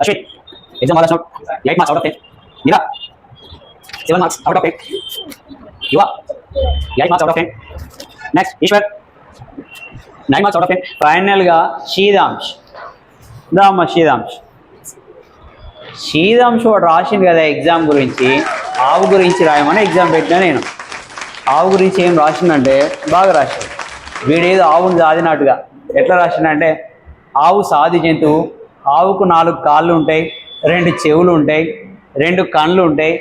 Ashwin exam రాసినావు eight marks out of ten Nira seven marks out of ten Yuva eight marks out of ten next Eshwar. Nine marks out of ten ఫైనల్గా శీదాంశ్ దామ్మ శీదాంశ్ శీదాంశ్ వాడు రాసింది కదా exam గురించి. ఆవు గురించి రాయమని exam పెట్టినా నేను. ఆవు గురించి ఏం రాసిందంటే బాగా రాసింది వీడేదో ఆవును సాదినట్టుగా ఎట్లా రాసిందంటే ఆవు సాది జంతువు ఆవుకు నాలుగు కాళ్ళు ఉంటాయి రెండు చెవులు ఉంటాయి రెండు కళ్ళు ఉంటాయి.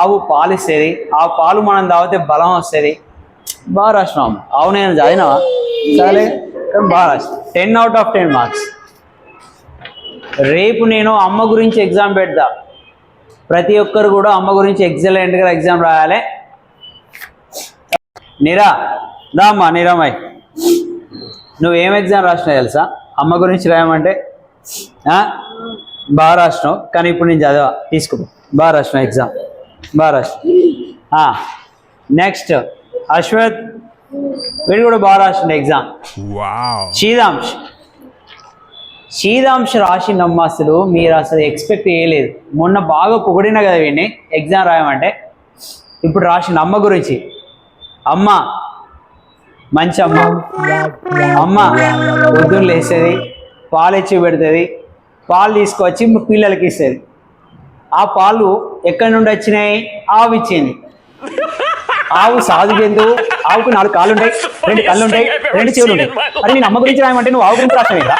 ఆవు పాలు ఇస్తుంది. ఆ పాలు మనం తాగితే బలం వస్తుంది. బాగా రాసినాం ఆవు నేను చదివినావా సరే బాగా రాసిన ten out of ten marks రేపు నేను అమ్మ గురించి ఎగ్జామ్ పెడతా. ప్రతి ఒక్కరు కూడా అమ్మ గురించి ఎక్సలెంట్గా ఎగ్జామ్ రాయాలి. నిరా దా అమ్మా నిరామయ్ నువ్వేం ఎగ్జామ్ రాసినా తెలుసా? అమ్మ గురించి రాయమంటే? బాగా రాసినావు కానీ ఇప్పుడు నేను చదవా తీసుకో బాగా ఎగ్జామ్ బాగా రాసిన నెక్స్ట్ అశ్వత్ వీడు కూడా బాగా రాసిన ఎగ్జామ్. శీదాంశ్ శీదాంశ్ రాసిండమ్మ అసలు మీరు అసలు ఎక్స్పెక్ట్ చేయలేదు. మొన్న బాగా పొగిడిన కదా వీడిని ఎగ్జామ్ రాయమంటే. ఇప్పుడు రాసిన అమ్మ గురించి. అమ్మ. మంచి అమ్మ. అమ్మ. పొద్దున్న లేస్తుంది పాలు ఇచ్చి పెడుతుంది. పాలు తీసుకొచ్చి పిల్లలకి ఇస్తుంది. ఆ పాలు ఎక్కడి నుండి వచ్చినాయి? ఆవు ఇచ్చింది. ఆవు సాధు జంతువు ఆవుకు నాలుగు కాళ్ళు ఉంటాయి రెండు కళ్ళు ఉంటాయి రెండు చెవులు ఉంటాయి అరే నేను అమ్మ గురించి రాయమంటే నువ్వు ఆవు గురించి రాసినవేరా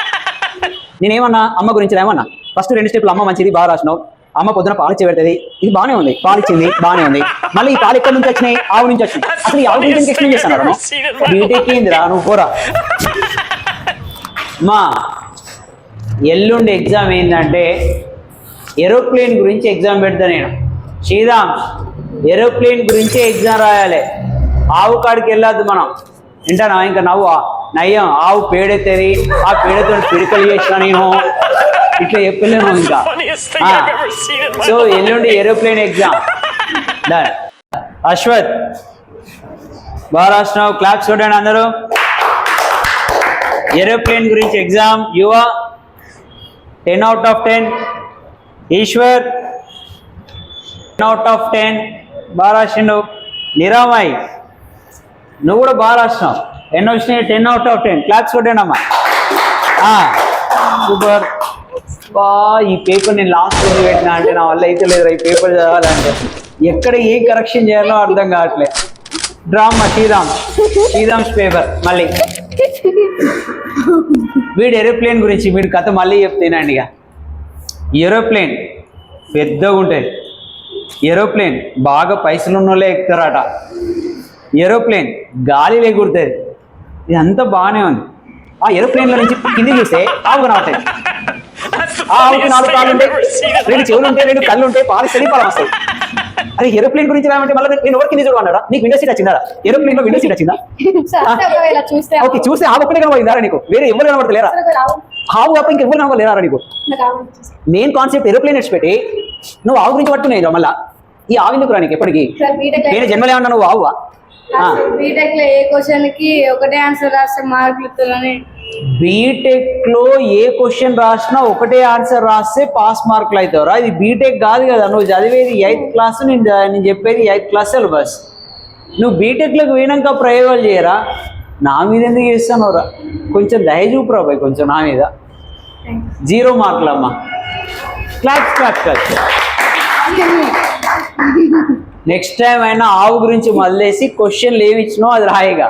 నేనేమన్నా అమ్మ గురించి రాయమన్నా? ఫస్ట్ రెండు స్టెప్లు అమ్మ మంచిది బాగా రాసినావు. అమ్మ పొద్దున పాలు ఇచ్చి పెడుతుంది ఇది బాగానే ఉంది. పాలు ఇచ్చింది బాగానే ఉంది. మళ్ళీ ఈ పాలు ఎక్కడి నుంచి వచ్చినాయి? ఆవు నుంచి వచ్చినాయి. అసలు ఈ ఆవు గురించి ఎక్స్ప్లెయిన్ చేస్తున్నారు బీటెక్ ఏందిరా? నువ్వు పోరా. మా ఎల్లుండి ఎగ్జామ్ ఏంటంటే ఏరోప్లేన్ గురించి ఎగ్జామ్ పెడతా నేను. శ్రీరామ్ ఏరోప్లేన్ గురించి ఎగ్జామ్ రాయాలి. ఆవు కాడికి వెళ్ళొద్దు మనం. వింటానా? ఇంకా నవ్వు? నయ్యం ఆవు పేడెత్తది ఆ పేడతో పిడికలు చేసిన నేను. ఇట్లా చెప్పలేను ఇంకా. సో. ఎల్లుండి ఏరోప్లేన్ ఎగ్జామ్. డన్ అశ్వత్ బాగా రాసినావు క్లాప్స్ కొట్టండి అందరూ. ఏరోప్లేన్ గురించి exam Yuva ten out of ten Eshwar ten out of ten బాగా రాసిండు నిరామయ్ నువ్వు కూడా బాగా రాసినావు. ఎన్ని వచ్చినాయి? Ten out of ten claps కొట్టండి సూపర్ బా ఈ పేపర్ నేను లాస్ట్ రోజు పెట్టినా అంటే నా వల్ల అయితే లేదు ఈ పేపర్ చదవాలంటే. ఎక్కడ ఏ కరెక్షన్ చేయాలో అర్థం కావట్లేదు డ్రామా శ్రీరామ్ శ్రీరామ్స్ పేపర్ మళ్ళీ. వీడు ఏరోప్లేన్ గురించి వీడి కథ మళ్ళీ చెప్తేనండి ఇక? ఏరోప్లేన్ పెద్దగా ఉంటుంది. ఏరోప్లేన్ బాగా పైసలు ఉన్నోళ్ళే ఎక్కుతారట. ఏరోప్లేన్ గాలిలో ఎగురుతుంది ఇదంతా బాగానే ఉంది. ఆ ఏరోప్లేన్ల నుంచి కింది చూస్తే ఆవు కనబడతాయి That's the ఆ ఆవుకి నాలుగు కాళ్ళు ఉంటాయి రెండు చెవులు ఉంటాయి రెండు కళ్ళు ఉంటాయి పాలు పాలు వస్తాయి అరే ఏరోప్లేన్ గురించి రామంటే మళ్ళీ నేను ఎవరికి కింది చూడమన్నాడా నీకు విండో సీట్ వచ్చిందా ఏరోప్లేన్లో విండో సీట్ వచ్చిందా ఓకే చూస్తే ఆ ఒక్కడే కనబడిందారా నీకు? వేరే ఎవరు కనబడతలేరా? ఆవు- తప్ప ఇంకెవరు కనబడలేరా నీకు. మెయిన్ కాన్సెప్ట్ ఏరోప్లేన్ పెట్టి నువ్వు ఆవు గురించి పట్టుకునేది మళ్ళా. ఈ ఆవు ఎందుకు రా నీకు ఎప్పటికీ? నేను జన్మలో ఏమన్నా నువ్వు ఆవువా. బీటెక్లో ఏ క్వశ్చన్కి ఒకటే ఆన్సర్ రాస్తే మార్కులు బీటెక్లో ఏ క్వశ్చన్ రాసినా ఒకటే ఆన్సర్ రాస్తే పాస్ మార్కులు అవుతావురా ఇది బీటెక్ కాదు కదా నువ్వు చదివేది ఎయిత్ క్లాస్ నేను చెప్పేది ఎయిత్ క్లాస్ సిలబస్ నువ్వు బీటెక్లోకి పోయినాక ప్రయోగాలు చేయరా? నా మీద ఎందుకు చేస్తానోరా కొంచెం దయ చూపురా పోయి కొంచెం నా మీద. జీరో మార్కులు అమ్మా. క్లాస్ క్లాస్ నెక్స్ట్ టైం అయినా ఆవు గురించి మళ్ళేసి క్వశ్చన్లు ఏమి ఇచ్చినో అది రాయిగా.